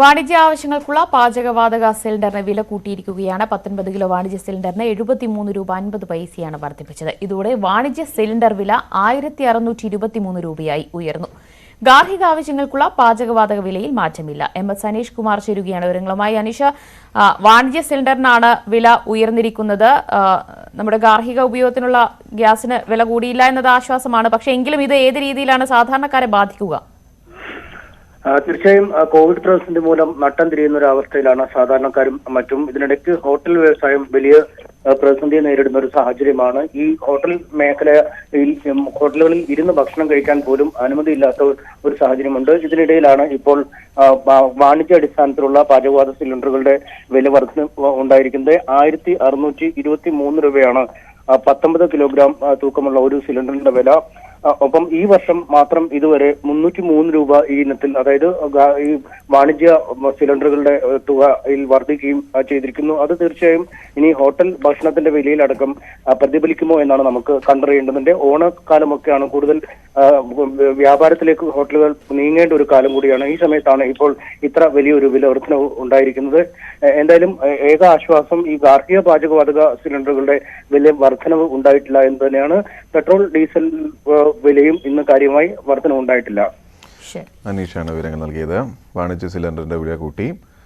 വാണിജ്യ ആവശ്യങ്ങൾക്കുള്ള പാചകവാതക സിലിണ്ടറിന് വില കൂട്ടിയിരിക്കുകയാണ്. പത്തൊൻപത് കിലോ വാണിജ്യ സിലിണ്ടറിന് എഴുപത്തിമൂന്ന് രൂപ അൻപത് പൈസയാണ് വർദ്ധിപ്പിച്ചത്. ഇതോടെ വാണിജ്യ സിലിണ്ടർ വില ആയിരത്തി അറുന്നൂറ്റി ഇരുപത്തിമൂന്ന് രൂപയായി ഉയർന്നു. ഗാർഹിക ആവശ്യങ്ങൾക്കുള്ള പാചകവാതക വിലയിൽ മാറ്റമില്ല. എം എസ് അനീഷ് കുമാർ ചേരുകയാണ് വിവരങ്ങളുമായി. അനീഷ വാണിജ്യ സിലിണ്ടറിനാണ് വില ഉയർന്നിരിക്കുന്നത്. നമ്മുടെ ഗാർഹിക ഉപയോഗത്തിനുള്ള ഗ്യാസിന് വില കൂടിയില്ല എന്നത് ആശ്വാസമാണ് പക്ഷേ എങ്കിലും ഇത് ഏത് രീതിയിലാണ് സാധാരണക്കാരെ ബാധിക്കുക? തീർച്ചയായും കോവിഡ് പ്രതിസന്ധി മൂലം നട്ടം തിരിയുന്ന ഒരു അവസ്ഥയിലാണ് സാധാരണക്കാരും മറ്റും ഇതിനിടയ്ക്ക് ഹോട്ടൽ വ്യവസായം വലിയ പ്രതിസന്ധി നേരിടുന്ന ഒരു സാഹചര്യമാണ്. ഈ ഹോട്ടൽ മേഖലയിൽ ഹോട്ടലുകളിൽ ഇരുന്ന് ഭക്ഷണം കഴിക്കാൻ പോലും അനുമതിയില്ലാത്ത ഒരു- സാഹചര്യമുണ്ട്. ഇതിനിടയിലാണ് ഇപ്പോൾ വാണിജ്യ അടിസ്ഥാനത്തിലുള്ള പാചകവാത സിലിണ്ടറുകളുടെ വില വർധന ഉണ്ടായിരിക്കുന്നത്. ആയിരത്തി അറുന്നൂറ്റി ഇരുപത്തി മൂന്ന് രൂപയാണ് പത്തൊമ്പത് കിലോഗ്രാം തൂക്കമുള്ള ഒരു സിലിണ്ടറിന്റെ വില. ഒപ്പം ഈ വർഷം മാത്രം ഇതുവരെ മുന്നൂറ്റി മൂന്ന് രൂപ ഈ ഇനത്തിൽ അതായത് ഈ വാണിജ്യ സിലിണ്ടറുകളുടെ തുകയിൽ വർദ്ധിക്കുകയും ചെയ്തിരിക്കുന്നു. അത് തീർച്ചയായും ഇനി ഹോട്ടൽ ഭക്ഷണത്തിന്റെ വിലയിലടക്കം പ്രതിഫലിക്കുമോ എന്നാണ് നമുക്ക് കണ്ടറിയേണ്ടതിന്റെ ഓണക്കാലമൊക്കെയാണ് കൂടുതൽ വ്യാപാരത്തിലേക്ക് ഹോട്ടലുകൾ നീങ്ങേണ്ട ഒരു കാലം കൂടിയാണ്. ഈ സമയത്താണ് ഇപ്പോൾ ഇത്ര വലിയൊരു വില വർധനവ് ഉണ്ടായിരിക്കുന്നത്. എന്തായാലും ഏക ആശ്വാസം ഈ ഗാർഹിക പാചകവാതക സിലിണ്ടറുകളുടെ വില വർധനവ് ഉണ്ടായിട്ടില്ല എന്ന് തന്നെയാണ്. പെട്രോൾ ഡീസൽ വിലയും ഇന്ന് കാര്യമായി വർധനമുണ്ടായിട്ടില്ല അനീഷാണ് വിവരങ്ങൾ നൽകിയത്. വാണിജ്യ സിലിണ്ടറിന്റെ വില കൂട്ടി.